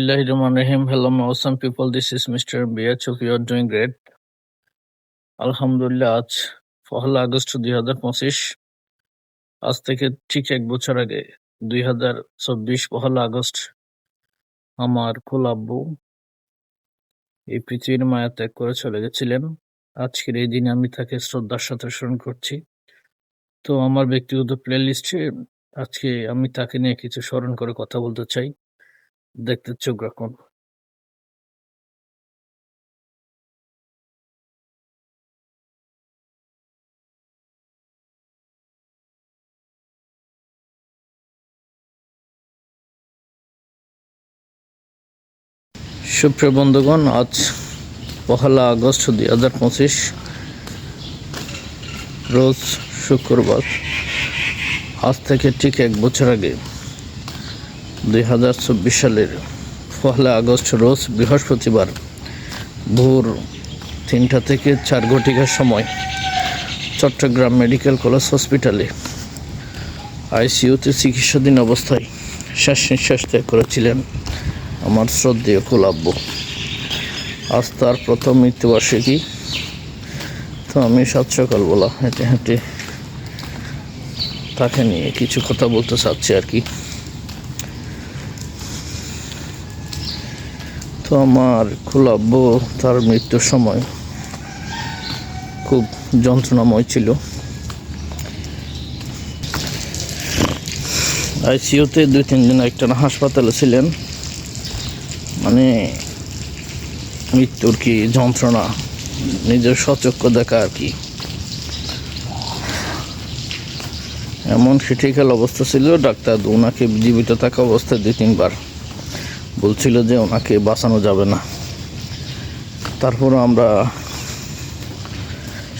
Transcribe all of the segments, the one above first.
Hello, my awesome people. This is Mr. BH. You are doing great. আজ পহেলা August দুই হাজার পঁচিশ আজ থেকে ঠিক এক বছর আগে দুই হাজার চব্বিশ পহেলা আগস্ট আমার কুল আব্বু এই পৃথিবীর মায়া ত্যাগ করে চলে গেছিলেন আজকের এই দিনে আমি তাকে শ্রদ্ধার সাথে স্মরণ করছি তো আমার ব্যক্তিগত প্লে আজকে আমি তাকে নিয়ে কিছু স্মরণ করে কথা বলতে চাই দেখতে চোখ রাখুন। সুপ্রিয় বন্ধুগণ, আজ পহেলা আগস্ট দুই হাজার পঁচিশ, রোজ শুক্রবার। আজ থেকে ঠিক এক বছর আগে দুই হাজার চব্বিশ সালের পহেলা আগস্ট রোজ বৃহস্পতিবার ভোর তিনটা থেকে চার ঘটিকার সময় চট্টগ্রাম মেডিকেল কলেজ হসপিটালে আইসিইউতে চিকিৎসাধীন অবস্থায় শ্বাস নিঃশ্বাস ত্যাগ করেছিলেন আমার শ্রদ্ধেয় কুলাব্য। আজ তার প্রথম মৃত্যুবার্ষিকী। তো আমি সাত সকাল বলা হেঁটে হেঁটে তাকে নিয়ে কিছু কথা বলতে চাচ্ছি আর কি। তো আমার কুলাব্য তার মৃত্যুর সময় খুব যন্ত্রণাময় ছিল। আইসিইউতে দুই, তিন দিন একটানা হাসপাতালে ছিলেন। মানে মৃত্যুর কি যন্ত্রণা, নিজের সচক্ষ দেখা আর কি। এমন ক্রিটিক্যাল অবস্থা ছিল, ডাক্তার ওনাকে জীবিত থাকা অবস্থায় দুই, তিনবার। বলছিল যে ওনাকে বাঁচানো যাবে না। তারপরও আমরা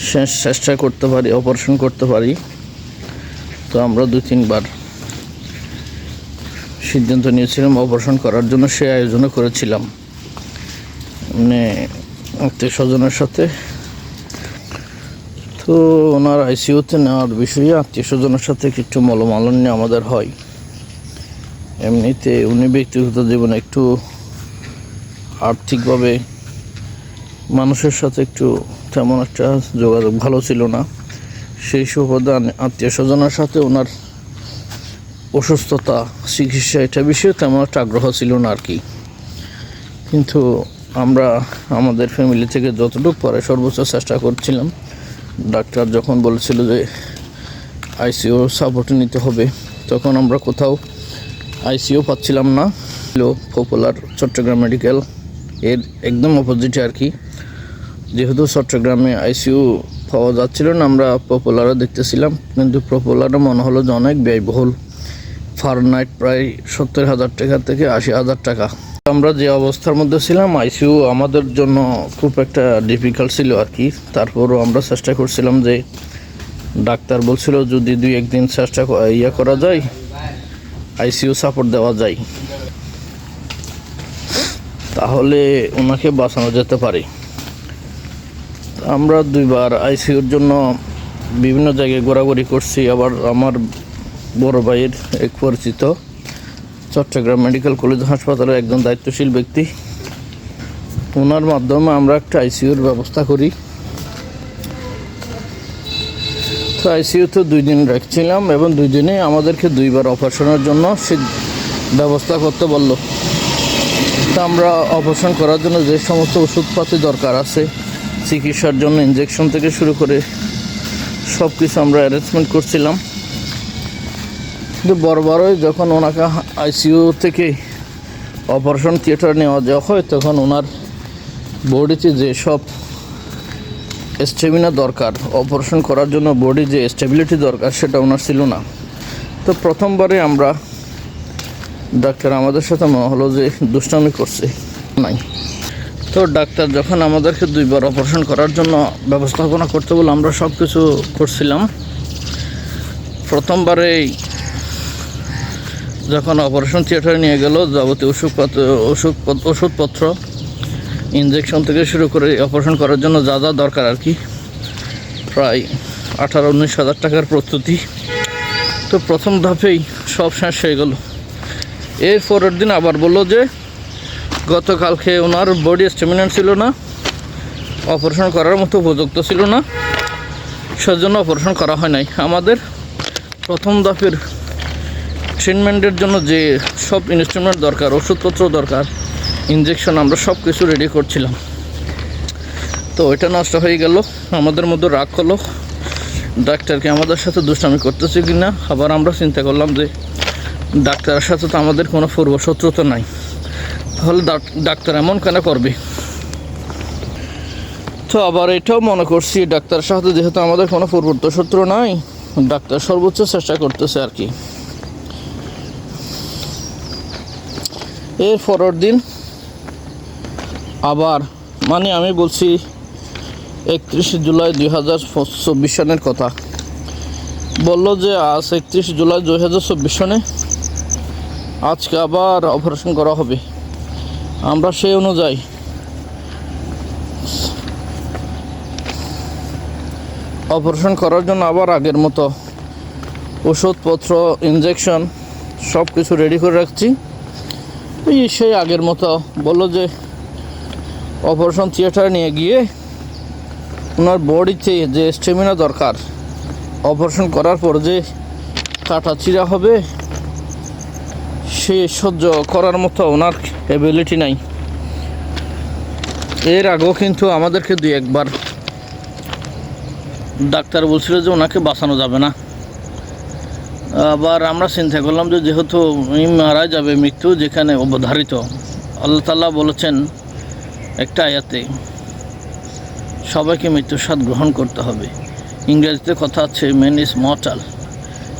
শেষ চেষ্টা করতে পারি অপারেশন করতে পারি। তো আমরা দুই, তিনবার সিদ্ধান্ত নিয়েছিলাম অপারেশন করার জন্য, সে আয়োজনও করেছিলাম। মানে আত্মীয় স্বজনের সাথে। তো ওনার আইসিইউতে নেওয়ার বিষয়ে আত্মীয় স্বজনের সাথে কিছু মলমালন্য আমাদের হয়। এমনিতে উনি ব্যক্তিগত জীবনে একটু আর্থিকভাবে মানুষের সাথে একটু তেমন একটা যোগাযোগ ভালো ছিল না। সেই সুবাদে আত্মীয় স্বজনের সাথে ওনার অসুস্থতা, চিকিৎসা এটা বিষয়ে তেমন একটা আগ্রহ ছিল না আর কি। কিন্তু আমরা আমাদের ফ্যামিলি থেকে যতটুকু পরে সর্বোচ্চ চেষ্টা করছিলাম। ডাক্তার যখন বলেছিল যে আইসিইউ সাপোর্ট নিতে হবে, তখন আমরা কোথাও আইসিইউ পাচ্ছিলাম না। ছিল পপুলার চট্টগ্রাম মেডিকেল। এর একদম অপোজিটে আর কি। যেহেতু চট্টগ্রামে আইসিইউ পাওয়া যাচ্ছিল না, আমরা পপুলারও দেখতেছিলাম। কিন্তু পপুলারও মনে হলো যে অনেক ব্যয়বহুল। ফার নাইট প্রায় সত্তর হাজার টাকা থেকে আশি হাজার টাকা। আমরা যে অবস্থার মধ্যে ছিলাম, আইসিইউ আমাদের জন্য খুব একটা ডিফিকাল্ট ছিল আর কি। তারপরও আমরা চেষ্টা করছিলাম যে ডাক্তার বলছিল যদি দুই একদিন চেষ্টা ইয়ে করা যায় আইসিইউ সাপোর্ট দেওয়া যায়। তাহলে ওনাকে বাঁচানো যেতে পারে। আমরা দুইবার আইসিইউর জন্য বিভিন্ন জায়গায় ঘোরাঘুরি করছি। আবার আমার বড় ভাইয়ের এক পরিচিত চট্টগ্রাম মেডিকেল কলেজ হাসপাতালের একজন দায়িত্বশীল ব্যক্তি। ওনার মাধ্যমে আমরা একটা আইসিইউর ব্যবস্থা করি। তো আইসিইউতে দুই দিন রাখছিলাম এবং দুই দিনে আমাদেরকে দুইবার অপারেশনের জন্য সে ব্যবস্থা করতে বলল। তা আমরা অপারেশন করার জন্য যে সমস্ত ওষুধপাতি দরকার আছে, চিকিৎসার জন্য ইঞ্জেকশন থেকে শুরু করে সব কিছু আমরা অ্যারেঞ্জমেন্ট করছিলাম। কিন্তু বড়বারই যখন ওনাকে আইসিইউ থেকে অপারেশন থিয়েটার নেওয়া যাওয়া হয়, তখন ওনার বডিতে যে সব স্টেমিনা দরকার। অপারেশন করার জন্য বডি যে স্টেবিলিটি দরকার, সেটা ওনার ছিল না। তো প্রথমবারে আমরা ডাক্তার আমাদের সাথে হলো যে দুষ্টামি করছে, নাই। তো ডাক্তার যখন আমাদেরকে দুইবার অপারেশন করার জন্য ব্যবস্থাপনা করতে বলে আমরা সব কিছু করছিলাম। প্রথমবারেই যখন অপারেশন থিয়েটারে নিয়ে গেল, যাবতীয় ওষুধপত্র ওষুধ ওষুধপত্র ইঞ্জেকশন থেকে শুরু করে অপারেশন করার জন্য যা যা দরকার আর কি। প্রায় আঠারো, উনিশ হাজার টাকার প্রস্তুতি। তো প্রথম ধাপেই সব শেষ হয়ে গেল। এর পরের দিন আবার বলল যে, গতকালকে ওনার বডি স্টেমিনেন্ট ছিল না অপারেশন করার মতো উপযুক্ত ছিল না, সেজন্য অপারেশন করা হয় নাই। আমাদের প্রথম দফের ট্রিটমেন্টের জন্য যে সব ইনস্ট্রুমেন্ট দরকার, ওষুধপত্র দরকার ইঞ্জেকশন আমরা সব কিছু রেডি করছিলাম। তো এটা নষ্ট হয়ে গেল। আমাদের মধ্যে রাগ হলো। ডাক্তারকে আমাদের সাথে দুষ্টামি করতেছে কি না আবার আমরা চিন্তা করলাম যে ডাক্তারের সাথে তো আমাদের কোনো পূর্ব শত্রুতা নাই। তাহলে ডাক্তার এমন কেন করবে? তো আবার এটাও মনে করছি ডাক্তারের সাথে যেহেতু আমাদের কোনো পূর্বত্ব শত্রু নাই ডাক্তার সর্বোচ্চ চেষ্টা করতেছে আর কি। এর পরের দিন আবার মানে আমি বলছি একত্রিশে জুলাই দুই হাজার চব্বিশ সনের কথা। বলল যে আজ একত্রিশে জুলাই দুই হাজার চব্বিশ সনে আজকে আবার অপারেশন করা হবে। আমরা সেই অনুযায়ী অপারেশন করার জন্য আবার আগের মতো ওষুধপত্র ইঞ্জেকশন সব কিছু রেডি করে রাখছি। সেই আগের মতো বলল যে অপারেশন থিয়েটারে নিয়ে গিয়ে ওনার বডিতে যে স্টেমিনা দরকার অপারেশন করার পর যে কাটা চিরা হবে, সে সহ্য করার মতো ওনার এবিলিটি নাই। এর আগেও কিন্তু আমাদেরকে দুই একবার ডাক্তার বলছিল যে ওনাকে বাঁচানো যাবে না। আবার আমরা চিন্তা করলাম যে যেহেতু মারা যাবে মৃত্যু যেখানে অবধারিত, আল্লাহ তাল্লাহ বলেছেন একটা আয়াতে সবাইকে মৃত্যুর স্বাদ গ্রহণ করতে হবে। ইংরেজিতে কথা আছে মেন ইজ মর্টাল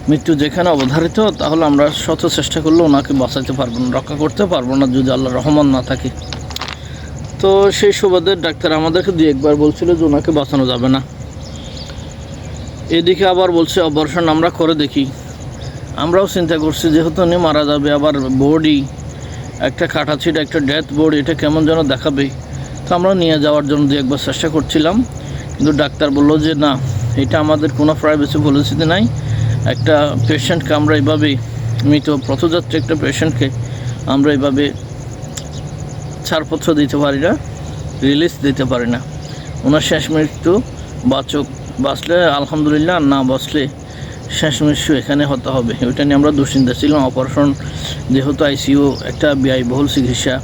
মৃত্যু যেখানে অবধারিত, তাহলে আমরা শত চেষ্টা করলে ওনাকে বাঁচাতে পারব না, রক্ষা করতে পারব না, যদি আল্লাহ রহমান না থাকে। তো সেই সুবাদের ডাক্তার আমাদেরকে দুই একবার বলছিল যে ওনাকে বাঁচানো যাবে না। এদিকে আবার বলছে অপারেশন আমরা করে দেখি। আমরাও চিন্তা করছি, যেহেতু উনি মারা যাবে, আবার বডি একটা কাটাছিট একটা ডেথ বোর্ড এটা কেমন যেন দেখাবে তো আমরা নিয়ে যাওয়ার জন্য দু একবার চেষ্টা করছিলাম, কিন্তু ডাক্তার বলল যে, না, এটা আমাদের কোনো প্রাইভেসি পলিসিতে নাই। একটা পেশেন্টকে আমরা এইভাবে মৃত পথযাত্রী একটা পেশেন্টকে আমরা এইভাবে ছাড়পত্র দিতে পারি না রিলিজ দিতে পারি না। ওনার শেষ মৃত্যু বাচক বাঁচলে, আলহামদুলিল্লাহ না বাঁচলে শেষ মৃত্যু এখানে হতে হবে। ওইটা নিয়ে আমরা দুশ্চিন্তা ছিলাম। অপারেশন যেহেতু আইসিইউ একটা ব্যয়বহুল চিকিৎসা।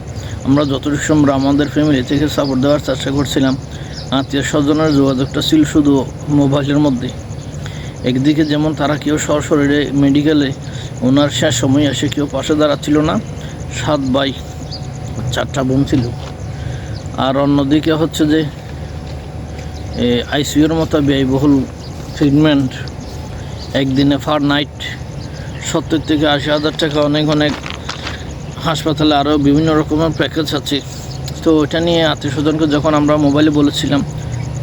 আমরা যতটুকু সম্ভব আমাদের ফ্যামিলি থেকে সাপোর্ট দেওয়ার চেষ্টা করছিলাম। আত্মীয় স্বজনের যোগাযোগটা ছিল শুধু মোবাইলের মধ্যে। একদিকে যেমন তারা কেউ সরাসরি মেডিকেলে ওনার শেষ সময় এসে কেউ পাশে দাঁড়াচ্ছিল না, সাত বাই চারটা বোন ছিল। আর অন্যদিকে হচ্ছে যে আইসিইউর মতো ব্যয়বহুল ট্রিটমেন্ট একদিনে ফার নাইট সত্তর থেকে আশি হাজার টাকা অনেক অনেক হাসপাতালে আরও বিভিন্ন রকমের প্যাকেজ আছে। তো ওইটা নিয়ে আত্মীয় স্বজনকে যখন আমরা মোবাইলে বলেছিলাম,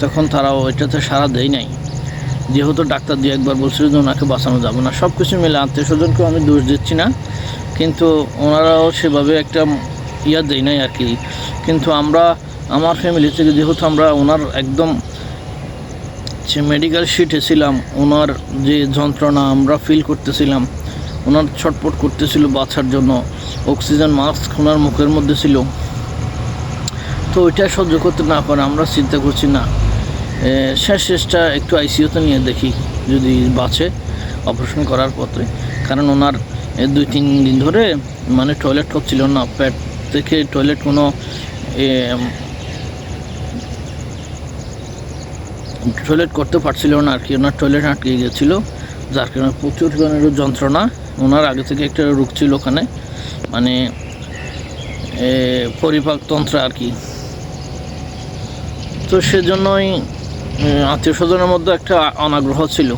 তখন তারাও এটাতে সাড়া দেয় নাই। যেহেতু ডাক্তার দিয়ে একবার বলছিল যে ওনাকে বাঁচানো যাবে না। সব কিছু মিলে আত্মীয় স্বজনকেও আমি দোষ দিচ্ছি না, কিন্তু ওনারাও সেভাবে একটা ইয়া দেয় নাই আর কি। কিন্তু আমরা, আমার ফ্যামিলি থেকে যেহেতু আমরা ওনার একদম যে মেডিকেল শিটে ছিলাম, ওনার যে যন্ত্রণা আমরা ফিল করতেছিলাম, ওনার ছটপট করতেছিল বাঁচার জন্য। অক্সিজেন মাস্ক ওনার মুখের মধ্যে ছিল। তো ওইটা সহ্য করতে না পারে আমরা চিন্তা করছি, না শেষ শেষটা একটু আইসিইউতে নিয়ে দেখি, যদি বাঁচে অপারেশন করার পথে। কারণ ওনার দুই, তিন দিন ধরে মানে টয়লেট হচ্ছিল না, পেট থেকে টয়লেট কোনো এ, টয়লেট করতে পারছিল না আর কি। ওনার টয়লেট আটকে গেছিল, যার কারণে প্রচুর ধরনের যন্ত্রণা। ওনার আগে থেকে একটা রোগ ছিল ওখানে। মানে পরিপাকতন্ত্র আর কি। তো সেজন্যই আত্মীয় স্বজনের মধ্যে একটা অনাগ্রহ ছিল।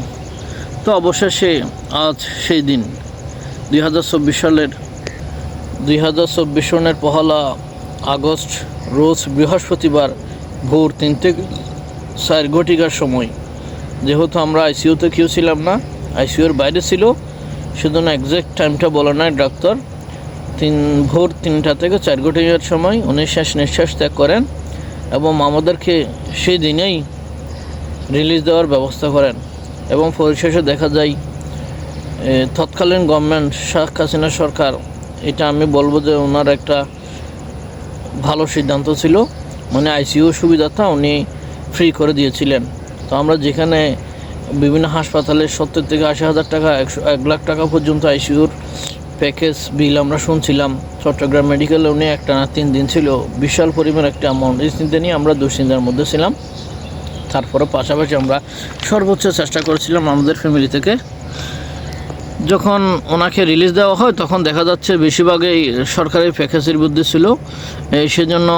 তো অবশেষে আজ সেই দিন, দুই হাজার চব্বিশ সালের, দুই হাজার চব্বিশ সনের পহলা আগস্ট, রোজ বৃহস্পতিবার ভোর তিনটে চার ঘটিকার সময়। যেহেতু আমরা আইসিইউতে কেউ ছিলাম না আইসিইউর বাইরে ছিল, সেজন্য একজ্যাক্ট টাইমটা বলা নাই ডাক্তার তিন, ভোর তিনটা থেকে চার ঘটিকার সময় উনি শেষ নিঃশ্বাস ত্যাগ করেন এবং আমাদেরকে সেই দিনেই রিলিজ দেওয়ার ব্যবস্থা করেন এবং পরিশেষে দেখা যায় তৎকালীন গভর্নমেন্ট শেখ হাসিনা সরকার, এটা আমি বলব যে ওনার একটা ভালো সিদ্ধান্ত ছিল। মানে আইসিইউ সুবিধাটা উনি ফ্রি করে দিয়েছিলেন। তো আমরা যেখানে বিভিন্ন হাসপাতালে সত্তর থেকে আশি হাজার টাকা, একশো, এক লাখ টাকা পর্যন্ত আইসিইউর প্যাকেজ বিল আমরা শুনছিলাম। চট্টগ্রাম মেডিকেলে উনি একটা না তিন দিন ছিল। বিশাল পরিমাণ একটা অ্যামাউন্ট এই চিন্তা নিয়ে আমরা দুশ্চিন্তার মধ্যে ছিলাম। তারপরে পাশাপাশি আমরা সর্বোচ্চ চেষ্টা করেছিলাম আমাদের ফ্যামিলি থেকে। যখন ওনাকে রিলিজ দেওয়া হয়, তখন দেখা যাচ্ছে বেশিরভাগই সরকারি প্যাকেজের মধ্যে ছিল। সেজন্য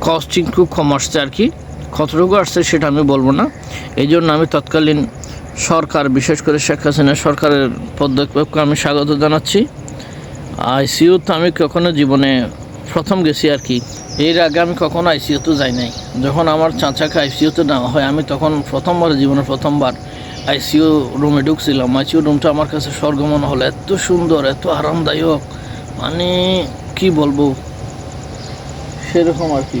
কস্টিং খুব কম আসছে আর কি। কতটুকু আসছে সেটা আমি বলব না। এই জন্য আমি তৎকালীন সরকার, বিশেষ করে শেখ হাসিনা সরকারের পদক্ষেপকে আমি স্বাগত জানাচ্ছি। আইসিইউতে আমি কখনো জীবনে প্রথম গেছি আর কি। এর আগে আমি কখনো আইসিইউতে যাই নাই। যখন আমার চাচাকে আইসিইউতে নেওয়া হয়, আমি তখন প্রথমবার, জীবনের প্রথমবার আইসিইউ রুমে ঢুকছিলাম। আইসিইউ রুমটা আমার কাছে স্বর্গমন হলো। এত সুন্দর, এত আরামদায়ক। মানে কি বলব? সেরকম আর কি।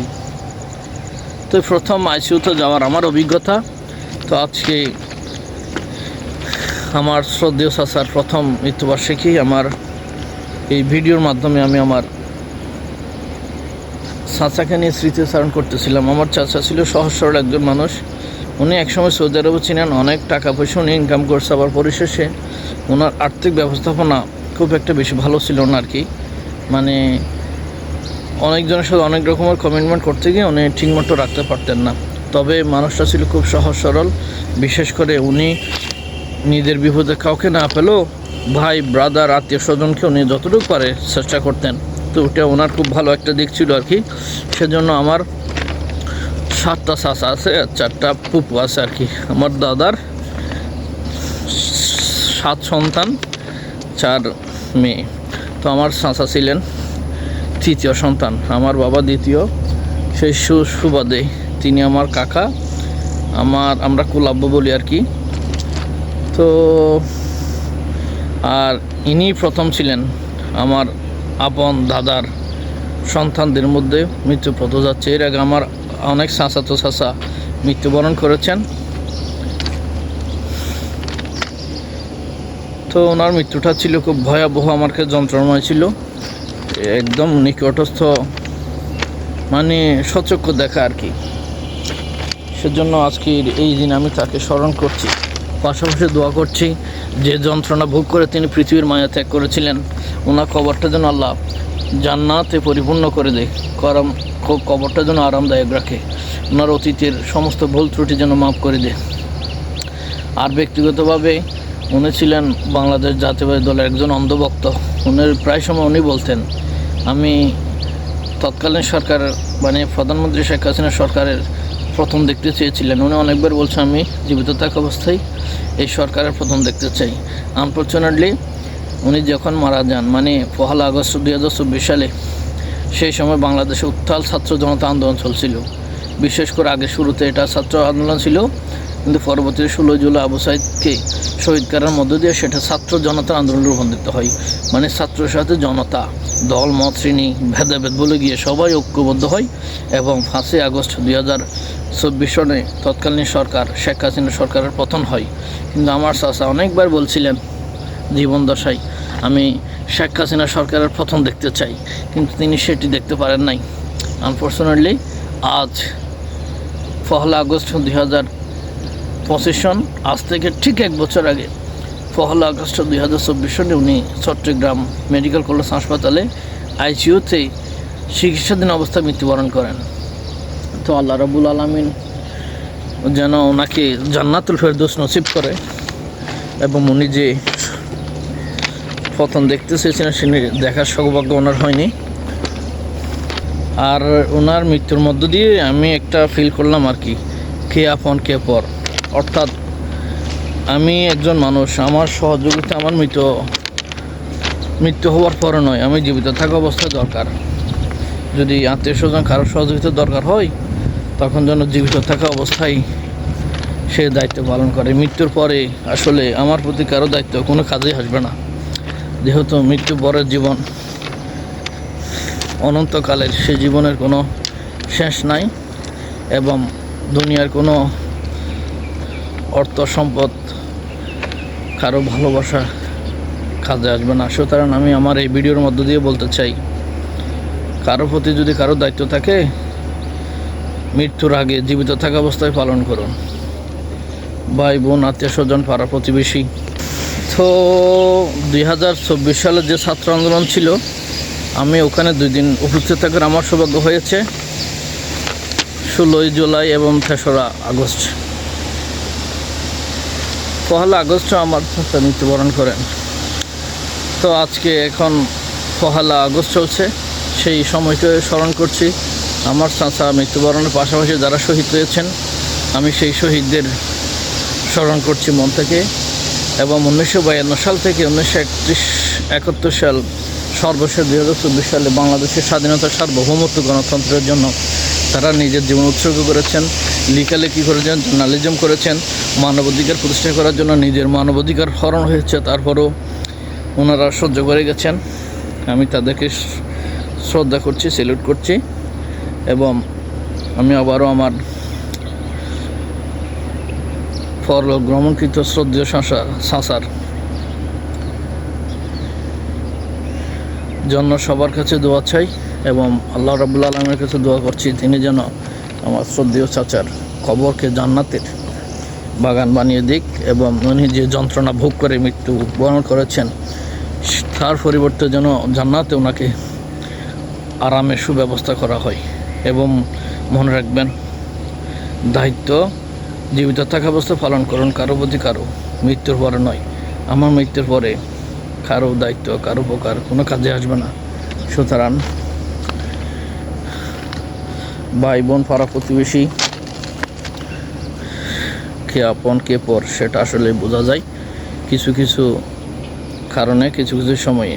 তো প্রথম আইসিইউতে যাওয়ার আমার অভিজ্ঞতা। তো আজকে আমার শ্রদ্ধেয় চাচার প্রথম মৃত্যুবার্ষিকী। আমার এই ভিডিওর মাধ্যমে আমি আমার চাচাকে নিয়ে স্মৃতিচারণ করতেছিলাম। আমার চাচা ছিল সহজ সরল একজন মানুষ। উনি একসময় সৌদি আরবে ছিলেন, অনেক টাকা পয়সা উনি ইনকাম করছে। আবার পরিশেষে ওনার আর্থিক ব্যবস্থাপনা খুব একটা বেশি ভালো ছিল না আর কি। মানে অনেকজনের সাথে অনেক রকমের কমিটমেন্ট করতে গিয়ে উনি ঠিকমতো রাখতে পারতেন না। তবে মানুষটা ছিল খুব সহজ সরল। বিশেষ করে উনি নিজের বিপদে কাউকে না পেলেও ভাই ব্রাদার আত্মীয় স্বজনকে উনি যতটুকু পারে চেষ্টা করতেন। তো ওটা ওনার খুব ভালো একটা দিক ছিল আর কি। সেজন্য আমার সাতটা চাচা আছে, আর চারটা পুপু আছে আর কি। আমার দাদার সাত সন্তান, চার মেয়ে। তো আমার চাচা ছিলেন তৃতীয় সন্তান, আমার বাবা দ্বিতীয়, সেই সুবাদে। তিনি আমার কাকা, আমার, আমরা কুলাব্য বলি আর কি। তো, আর ইনি প্রথম ছিলেন আমার আপন দাদার সন্তানদের মধ্যে মৃত্যু যাচ্ছে এর আগে আমার অনেক চাচাতো চাচা মৃত্যুবরণ করেছেন। তো ওনার মৃত্যুটা ছিল খুব ভয়াবহ আমার কাছে যন্ত্রণাময় ছিল। একদম নিকটস্থ মানে সচক্ষ দেখা আর কি। সেজন্য আজকে এই দিন আমি তাকে স্মরণ করছি। পাশাপাশি দোয়া করছি, যে যন্ত্রণা ভোগ করে তিনি পৃথিবীর মায়া ত্যাগ করেছিলেন, ওনার কবরটা যেন আল্লাহ জান্নাতে পরিপূর্ণ করে দেয়। করম কবরটা যেন আরামদায়ক রাখে। ওনার অতীতের সমস্ত ভুল ত্রুটি যেন মাফ করে দেয়। আর ব্যক্তিগতভাবে উনি ছিলেন বাংলাদেশ জাতীয়বাদী দলের একজন অন্ধভক্ত উনি প্রায় সময় উনি বলতেন আমি তৎকালীন সরকার মানে প্রধানমন্ত্রী শেখ হাসিনা সরকারের প্রথম দেখতে চেয়েছিলেন। উনি অনেকবার বলছেন আমি জীবিত থাকা অবস্থায় এই সরকারের প্রথম দেখতে চাই। আনফর্চুনেটলি উনি যখন মারা যান মানে পহেলা আগস্ট দুই হাজার চব্বিশ সালে, সেই সময় বাংলাদেশে উত্তাল ছাত্র জনতা আন্দোলন চলছিল। বিশেষ করে আগে শুরুতে এটা ছাত্র আন্দোলন ছিল। কিন্তু পরবর্তীতে ষোলো জুলাই আবু সাইদকে শহীদ করার মধ্য দিয়ে সেটা ছাত্র জনতার আন্দোলনে রূপান্তরিত হয়। মানে ছাত্রের সাথে জনতা, দল, মত, শ্রেণি, ভেদাভেদ বলে গিয়ে সবাই ঐক্যবদ্ধ হয় এবং পাঁচই আগস্ট দুই হাজার চব্বিশ সনে তৎকালীন সরকার শেখ হাসিনা সরকারের পতন হয়। কিন্তু আমার চাচা অনেকবার বলছিলেন, জীবন দশায় আমি শেখ হাসিনা সরকারের প্রথম দেখতে চাই। কিন্তু তিনি সেটি দেখতে পারেন নাই। আনফর্চুনেটলি আজ পহলা আগস্ট দুই হাজার পঁচিশ সন আজ থেকে ঠিক এক বছর আগে, পহলা আগস্ট দুই হাজার চব্বিশ সনে উনি চট্টগ্রাম মেডিকেল কলেজ হাসপাতালে আইসিইউতে চিকিৎসাধীন অবস্থায় মৃত্যুবরণ করেন। তো আল্লাহ রবুল আলমিন যেন ওনাকে জান্নাতুল ফেরদৌস নসিব করে এবং উনি যে প্রথম দেখতে চেয়েছিলেন সে দেখার সৌভাগ্য ওনার হয়নি। আর ওনার মৃত্যুর মধ্য দিয়ে আমি একটা ফিল করলাম আর কি, কে আপন, কে পর। অর্থাৎ আমি একজন মানুষ, আমার সহযোগিতা আমার মৃত, মৃত্যু হওয়ার পরে নয়, আমি জীবিত থাকা অবস্থায় দরকার। যদি আত্মীয় স্বজন কারোর সহযোগিতা দরকার হয়, তখন যেন জীবিত থাকা অবস্থায় সে দায়িত্ব পালন করে। মৃত্যুর পরে আসলে আমার প্রতি কারও দায়িত্ব কোনো কাজেই আসবে না। যেহেতু মৃত্যু পরের জীবন, অনন্তকালের সে জীবনের কোনো শেষ নাই, এবং দুনিয়ার কোনো অর্থ সম্পদ, কারও ভালোবাসা কাজে আসবে না। সুতরাং আমি আমার এই ভিডিওর মধ্য দিয়ে বলতে চাই, কারও প্রতি যদি কারও দায়িত্ব থাকে, মৃত্যুর আগে জীবিত থাকা অবস্থায় পালন করুন। ভাই, বোন, আত্মীয় স্বজন, পাড়া প্রতিবেশী। তো দুই হাজার চব্বিশ সালে যে ছাত্র আন্দোলন ছিল, আমি ওখানে দুই দিন উপস্থিত থাকার আমার সৌভাগ্য হয়েছে। ষোলোই জুলাই এবং তেসরা আগস্ট। পহেলা আগস্ট আমার চাচা মৃত্যুবরণ করেন। তো আজকে এখন পহেলা আগস্ট চলছে। সেই সময়কে স্মরণ করছি। আমার চাচা মৃত্যুবরণের পাশাপাশি যারা শহীদ হয়েছেন, আমি সেই শহীদদের স্মরণ করছি মন থেকে। এবং উনিশশো বায়ান্ন সাল থেকে উনিশশো একত্রিশ, একাত্তর সাল, সর্বশেষ দুই হাজার চব্বিশ সালে বাংলাদেশের স্বাধীনতা সার্বভৌমত্ব গণতন্ত্রের জন্য তারা নিজের জীবন উৎসর্গ করেছেন। লেখালেখি করেছেন? জার্নালিজম করেছেন। মানবাধিকার প্রতিষ্ঠা করার জন্য নিজের মানবাধিকার হরণ হয়েছে, তারপরও ওনারা সহ্য করে গেছেন। আমি তাদেরকে শ্রদ্ধা করছি সেলুট করছি এবং আমি আবারও আমার পরলোক গ্রহণকৃত শ্রদ্ধেয় শাসা, শাসার জন্য সবার কাছে দোয়া চাই এবং আল্লাহ রাবুল আলমের কাছে দোয়া করছি। তিনি যেন আমার শ্রদ্ধেয় চাচার কবরকে জান্নাতের বাগান বানিয়ে দিক এবং উনি যে যন্ত্রণা ভোগ করে মৃত্যু বরণ করেছেন, তার পরিবর্তে যেন জান্নাতে ওনাকে আরামের সুব্যবস্থা করা হয় এবং মনে রাখবেন, দায়িত্ব, জীবিত থাকা অবস্থা পালন করুন, কারও প্রতি কারও মৃত্যুর পরে নয়। আমার মৃত্যুর পরে কারও দায়িত্ব, কারও উপকার কোনো কাজে আসবে না। সুতরাং ভাই বোন, পাড়া প্রতিবেশী, কে আপন, কে পর, সেটা আসলে বোঝা যায় কিছু কিছু কারণে, কিছু কিছু সময়ে।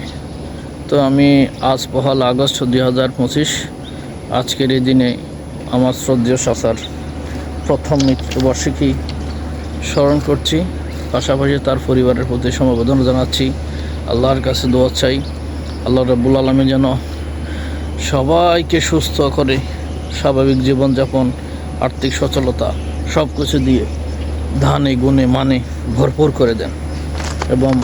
তো আমি আজ পহাল আগস্ট দুই হাজার পঁচিশ, আজকের এই দিনে আমার শ্রদ্ধেয় শাসার প্রথম মৃত্যুবার্ষিকী স্মরণ করছি। পাশাপাশি তার পরিবারের প্রতি সমবেদনা জানাচ্ছি। আল্লাহর কাছে দোয়া চাই। আল্লাহ রব্বুল আলমী যেন সবাইকে সুস্থ করে স্বাভাবিক জীবনযাপন, আর্থিক সচলতা সব কিছু দিয়ে ধানে, গুণে মানে ভরপুর করে দেন। এবং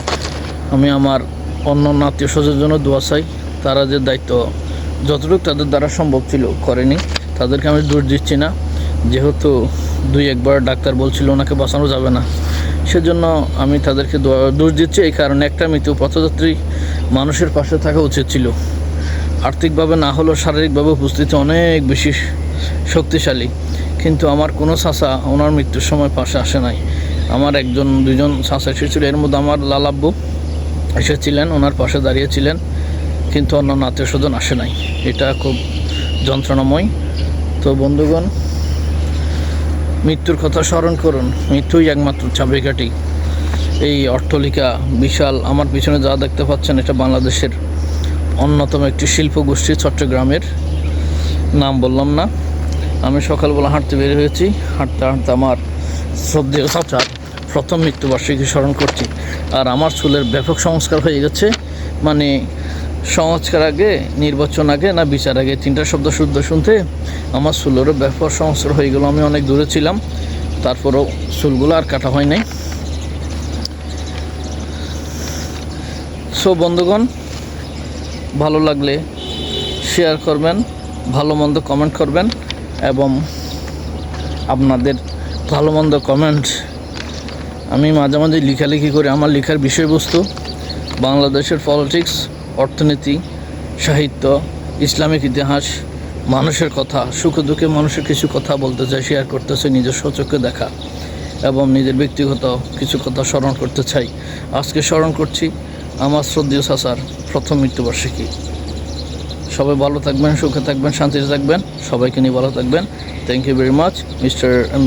আমি আমার অন্য আত্মীয় স্বজনের জন্য দোয়া চাই, তারা যে দায়িত্ব যতটুকু তাদের দ্বারা সম্ভব ছিল করেনি, তাদেরকে আমি দোষ দিচ্ছি না। যেহেতু দুই একবার ডাক্তার বলছিল ওনাকে বাঁচানো যাবে না, সেজন্য আমি তাদেরকে দোয়া- দোষ দিচ্ছি। এই কারণে একটা মৃত্যু পথযাত্রী মানুষের পাশে থাকা উচিত ছিল। আর্থিকভাবে না হলেও শারীরিকভাবে উপস্থিতি অনেক বেশি শক্তিশালী। কিন্তু আমার কোনো চাষা ওনার মৃত্যুর সময় পাশে আসে নাই। আমার একজন দুজন চাষা এসেছিল। এর মধ্যে আমার লালাব্বু এসেছিলেন, ওনার পাশে দাঁড়িয়েছিলেন কিন্তু অন্যান্য আত্মীয় স্বজন আসে নাই। এটা খুব যন্ত্রণাময়। তো বন্ধুগণ, মৃত্যুর কথা স্মরণ করুন। মৃত্যুই একমাত্র চাবিকাঠি। এই অট্টলিকা বিশাল। আমার পিছনে যা দেখতে পাচ্ছেন, এটা বাংলাদেশের অন্যতম একটি শিল্প গোষ্ঠী চট্টগ্রামের, নাম বললাম না। আমি সকালবেলা হাঁটতে বের হয়েছি। হাঁটতে হাঁটতে আমার শ্রদ্ধেয় চাচার প্রথম মৃত্যুবার্ষিকী স্মরণ করছি। আর আমার চুলের ব্যাপক সংস্কার হয়ে গেছে। মানে সংস্কার আগে, নির্বাচন আগে, না বিচার আগে, তিনটা শব্দ শুদ্ধ শুনতে আমার চুলেরও ব্যাপক সংস্কার হয়ে গেল। আমি অনেক দূরে ছিলাম। তারপরও চুলগুলো আর কাটা হয় নাই। সো বন্ধুগণ ভালো লাগলে শেয়ার করবেন, ভালো মন্দ কমেন্ট করবেন এবং আপনাদের ভালো মন্দ কমেন্ট আমি মাঝে মাঝে লেখালেখি করি। আমার লেখার বিষয়বস্তু বাংলাদেশের পলিটিক্স অর্থনীতি, সাহিত্য, ইসলামিক ইতিহাস, মানুষের কথা, সুখে দুঃখে মানুষের কিছু কথা বলতে চাই শেয়ার করতে চাই নিজস্ব চোখে দেখা এবং নিজের ব্যক্তিগত কিছু কথা স্মরণ করতে চাই। আজকে স্মরণ করছি আমার শ্রদ্ধীয় চাচার প্রথম মৃত্যুবার্ষিকী। সবাই ভালো থাকবেন, সুখে থাকবেন, শান্তিতে থাকবেন, সবাইকে নিয়ে ভালো থাকবেন। Thank you very much mister M